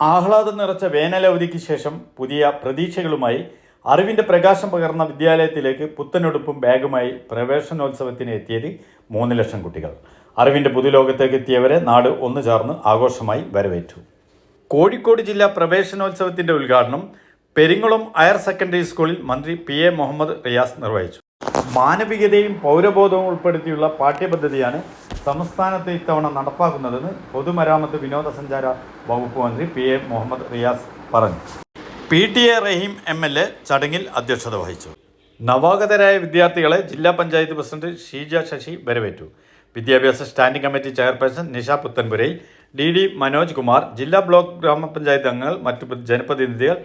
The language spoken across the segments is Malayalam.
ആഹ്ലാദം നിറച്ച വേനലവധിക്ക് ശേഷം പുതിയ പ്രതീക്ഷകളുമായി അറിവിന്റെ പ്രകാശം പകർന്ന വിദ്യാലയത്തിലേക്ക് പുത്തനൊടുപ്പും ബാഗുമായി പ്രവേശനോത്സവത്തിന് എത്തിയത് മൂന്ന് ലക്ഷം കുട്ടികൾ. അറിവിന്റെ പുതുലോകത്തേക്ക് എത്തിയവരെ നാട് ഒന്നു ചേർന്ന് ആഘോഷമായി വരവേറ്റു. കോഴിക്കോട് ജില്ലാ പ്രവേശനോത്സവത്തിന്റെ ഉദ്ഘാടനം പെരിങ്ങുളം ഹയർ സെക്കൻഡറി സ്കൂളിൽ മന്ത്രി പി എ മുഹമ്മദ് റിയാസ് നിർവഹിച്ചു. മാനവികതയും പൗരബോധവും ഉൾപ്പെടുത്തിയുള്ള പാഠ്യപദ്ധതിയാണ് സംസ്ഥാനത്ത് ഇത്തവണ നടപ്പാക്കുന്നതെന്ന് പൊതുമരാമത്ത് വിനോദസഞ്ചാര വകുപ്പ് മന്ത്രി പി എ മുഹമ്മദ് റിയാസ് പറഞ്ഞു. P T A Rahim M L A ചടങ്ങിൽ അധ്യക്ഷത വഹിച്ചു. നവാഗതരായ വിദ്യാർത്ഥികളെ ജില്ലാ പഞ്ചായത്ത് പ്രസിഡന്റ് ഷീജ ശശി വരവേറ്റു. വിദ്യാഭ്യാസ standing committee chairperson Nisha Puthenpurayil D D Manoj Kumar ജില്ലാ ബ്ലോക്ക് ഗ്രാമപഞ്ചായത്ത് അംഗങ്ങൾ മറ്റു ജനപ്രതിനിധികൾ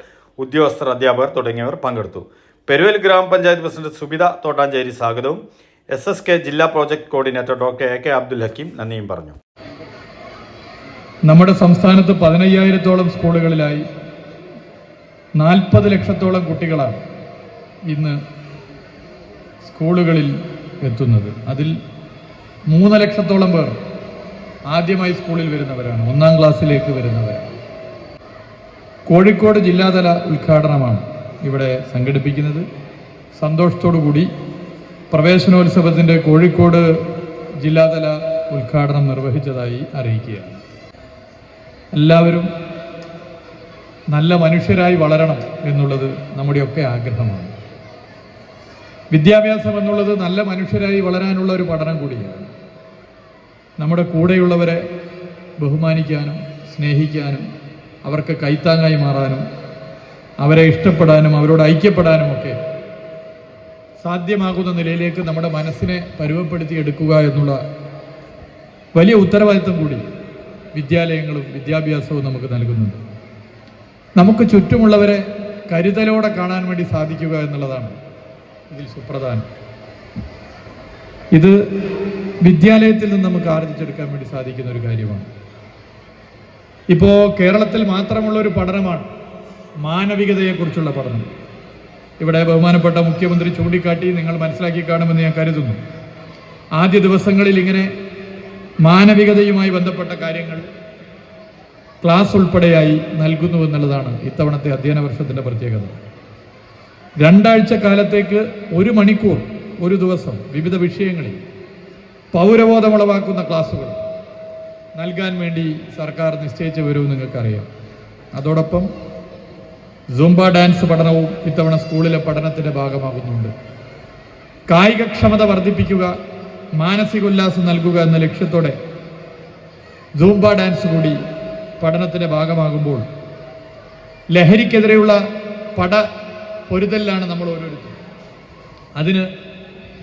ഉദ്യോഗസ്ഥർ അധ്യാപകർ തുടങ്ങിയവർ പങ്കെടുത്തു. പെരുവൽ ഗ്രാമപഞ്ചായത്ത് പ്രസിഡന്റ് സുബിത തോട്ടാഞ്ചേരി സ്വാഗതവും എസ് എസ് കെ ജില്ലാ project coordinator doctor A K Abdul Hakeem നന്ദിയും പറഞ്ഞു. നമ്മുടെ സംസ്ഥാനത്ത് പതിനയ്യായിരത്തോളം സ്കൂളുകളിലായി നാൽപ്പത് ലക്ഷത്തോളം കുട്ടികളാണ് ഇന്ന് സ്കൂളുകളിൽ എത്തുന്നത്. അതിൽ മൂന്ന് ലക്ഷത്തോളം പേർ ആദ്യമായി സ്കൂളിൽ വരുന്നവരാണ്. ഒന്നാം ക്ലാസ്സിലേക്ക് വരുന്നവരാണ്. കോഴിക്കോട് ജില്ലാതല ഉദ്ഘാടനമാണ് ഇവിടെ സംഘടിപ്പിക്കുന്നത്. സന്തോഷത്തോടു കൂടി പ്രവേശനോത്സവത്തിന്റെ കോഴിക്കോട് ജില്ലാതല ഉദ്ഘാടനം നിർവഹിച്ചതായി അറിയിക്കുകയാണ്. എല്ലാവരും നല്ല മനുഷ്യരായി വളരണം എന്നുള്ളത് നമ്മുടെയൊക്കെ ആഗ്രഹമാണ്. വിദ്യാഭ്യാസം എന്നുള്ളത് നല്ല മനുഷ്യരായി വളരാനുള്ള ഒരു പഠനം കൂടിയാണ്. നമ്മുടെ കൂടെയുള്ളവരെ ബഹുമാനിക്കാനും സ്നേഹിക്കാനും അവർക്ക് കൈത്താങ്ങായി മാറാനും അവരെ ഇഷ്ടപ്പെടാനും അവരോട് ഐക്യപ്പെടാനും ഒക്കെ സാധ്യമാകുന്ന നിലയിലേക്ക് നമ്മുടെ മനസ്സിനെ പരുവപ്പെടുത്തി എടുക്കുക എന്നുള്ള വലിയ ഉത്തരവാദിത്വം കൂടി വിദ്യാലയങ്ങളും വിദ്യാഭ്യാസവും നമുക്ക് നൽകുന്നുണ്ട്. നമുക്ക് ചുറ്റുമുള്ളവരെ കരുതലോടെ കാണാൻ വേണ്ടി സാധിക്കുക എന്നുള്ളതാണ് ഇതിൽ സുപ്രധാനം. ഇത് വിദ്യാലയത്തിൽ നിന്ന് നമുക്ക് ആർജിച്ചെടുക്കാൻ വേണ്ടി സാധിക്കുന്ന ഒരു കാര്യമാണ്. ഇപ്പോൾ കേരളത്തിൽ മാത്രമുള്ള ഒരു പഠനമാണ് മാനവികതയെക്കുറിച്ചുള്ള പഠനം. ഇവിടെ ബഹുമാനപ്പെട്ട മുഖ്യമന്ത്രി ചൂണ്ടിക്കാട്ടി നിങ്ങൾ മനസ്സിലാക്കി കാണുമെന്ന് ഞാൻ കരുതുന്നു. ആദ്യ ദിവസങ്ങളിൽ ഇങ്ങനെ മാനവികതയുമായി ബന്ധപ്പെട്ട കാര്യങ്ങൾ ക്ലാസ് ഉൾപ്പെടെയായി നൽകുന്നു എന്നുള്ളതാണ് ഇത്തവണത്തെ അധ്യയന വർഷത്തിന്റെ പ്രത്യേകത. രണ്ടാഴ്ച കാലത്തേക്ക് ഒരു മണിക്കൂർ ഒരു ദിവസം വിവിധ വിഷയങ്ങളിൽ പൗരബോധമുളവാക്കുന്ന ക്ലാസ്സുകൾ നൽകാൻ വേണ്ടി സർക്കാർ നിശ്ചയിച്ചു വരുമെന്ന് നിങ്ങൾക്കറിയാം. അതോടൊപ്പം സുംബ ഡാൻസ് പഠനവും ഇത്തവണ സ്കൂളിലെ പഠനത്തിന്റെ ഭാഗമാകുന്നുണ്ട്. കായികക്ഷമത വർദ്ധിപ്പിക്കുക മാനസികോല്ലാസം നൽകുക എന്ന ലക്ഷ്യത്തോടെ സൂംബ ഡാൻസ് കൂടി പഠനത്തിന്റെ ഭാഗമാകുമ്പോൾ ലഹരിക്കെതിരെയുള്ള പട പൊരുതലിലാണ് നമ്മൾ ഓരോരുത്തരും. അതിന്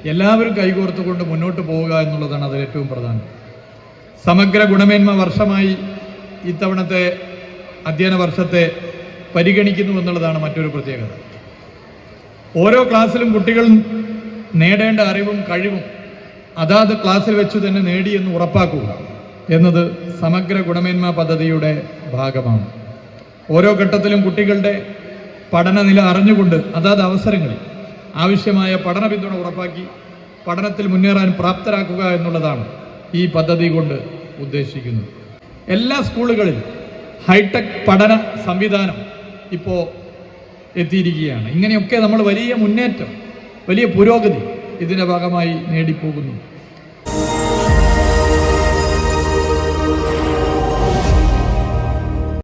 എല്ലാവരും കൈകോർത്തുകൊണ്ട് മുന്നോട്ട് പോവുക എന്നുള്ളതാണ് അതിൽ ഏറ്റവും പ്രധാനം. സമഗ്ര ഗുണമേന്മ വർഷമായി ഇത്തവണത്തെ അധ്യയന വർഷത്തെ പരിഗണിക്കുന്നു എന്നുള്ളതാണ് മറ്റൊരു പ്രത്യേകത. ഓരോ ക്ലാസ്സിലും കുട്ടികൾ നേടേണ്ട അറിവും കഴിവും അതാത് ക്ലാസ്സിൽ വെച്ച് തന്നെ നേടിയെന്ന് ഉറപ്പാക്കുക എന്നത് സമഗ്ര ഗുണമേന്മ പദ്ധതിയുടെ ഭാഗമാണ്. ഓരോ ഘട്ടത്തിലും കുട്ടികളുടെ പഠന നില അറിഞ്ഞുകൊണ്ട് അതാത് അവസരങ്ങളിൽ ആവശ്യമായ പഠന പിന്തുണ ഉറപ്പാക്കി പഠനത്തിൽ മുന്നേറാൻ പ്രാപ്തരാക്കുക എന്നുള്ളതാണ് ഈ പദ്ധതി കൊണ്ട് ഉദ്ദേശിക്കുന്നത്. എല്ലാ സ്കൂളുകളിലും ഹൈടെക് പഠന സംവിധാനം ഇപ്പോൾ എത്തിയിരിക്കുകയാണ്. ഇങ്ങനെയൊക്കെ നമ്മൾ വലിയ മുന്നേറ്റം വലിയ പുരോഗതി ഇതിന്റെ ഭാഗമായി നേടിപ്പോകുന്നു.